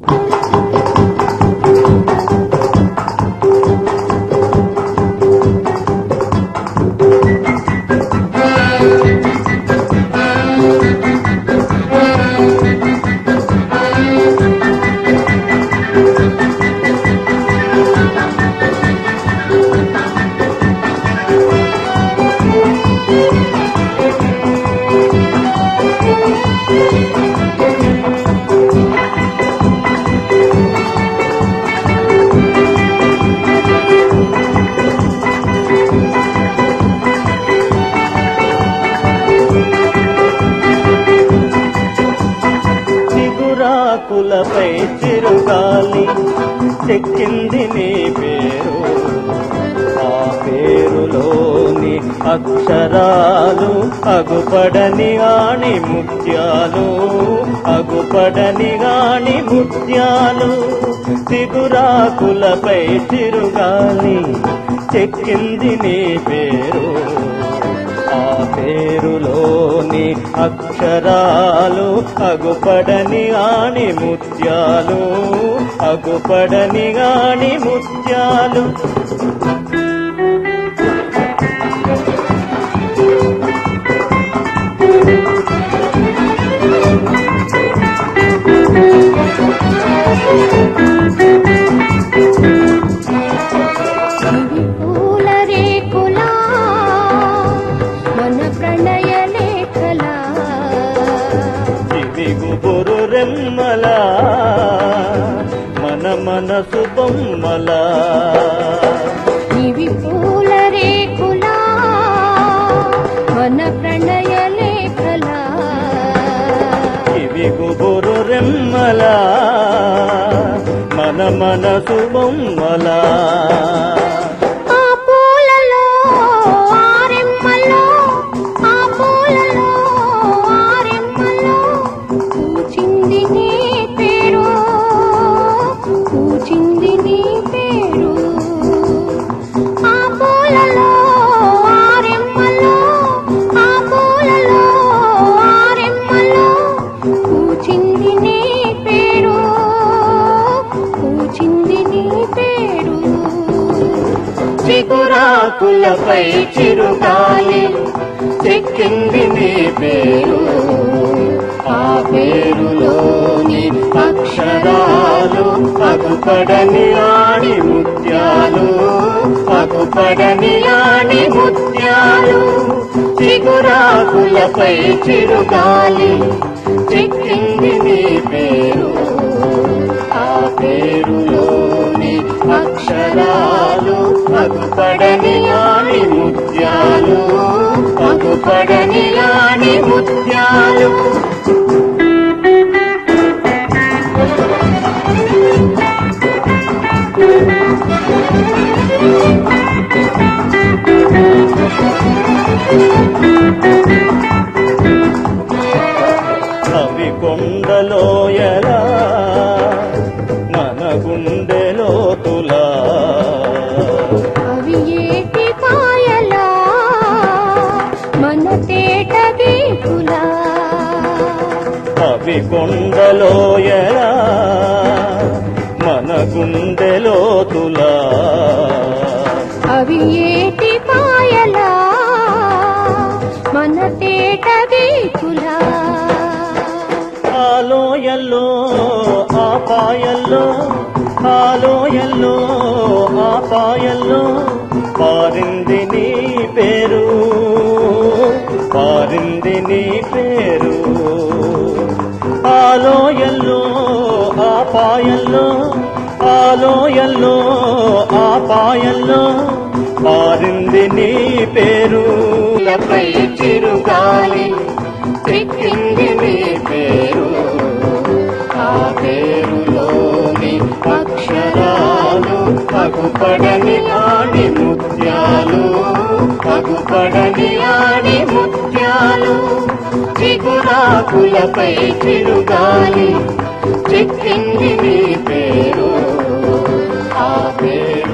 やった! చిగురాకులపై చిరుగాలి చెక్కింది నీ పేరు. ఆ పేరులోని అక్షరాలు అగుపడని గాని ముత్యాలు అగుపడని గాని ముత్యాలు. చిగురాకులపై చిరుగాలి చెక్కింది నీ పేరు. ఆ పేరులోని అక్షరాలు అగుపడని ఆని ముత్యాలు అగుపడని ఆని ముత్యాలు. మనసు బొమ్మల ఇవి పూల రేకులా మన ప్రణయ లేఖలా. ఇవి గుబురు రెమ్మల మన మనసు బొమ్మల. చిగురాకులపై చిరుగాలి చెక్కింది నీ పేరు. ఆ పేరులోని అక్షరాలు పగుపడని ఆడి ముత్యాలు పగుపడని ఆడి ముత్యాలు. చిగురాకులపై చిరుగాలి చెక్కింది నీ పేరు. ఆ పేరులోని అక్షరాలు పగుపడని ముత్యాలు అగుపడని ఆని ముత్యాలు. అవి కొండలో ఎలా మన గుండెలో తులా అవి ఏటి పాయలా మన తేట గీకులా ఆలోయల్లో ఆ పాయల్లో ఆలోయల్లో ఆ పాయల్లో పారింది నీ పేరు పారింది నీ పేరు. ఆలోయల్లో ఆపాయల్లో ఆలోయల్లో ఆపాయల్లో పాయల్లో పారింది నీ పేరు. లపై చిరుగాలి చెక్కింది నీ పేరు. ఆ పేరులోని అక్షరాలు అగుపడని చిగురాకులపై చిరుగాలి చెక్కింది మీ పేరు. ఆ పేరు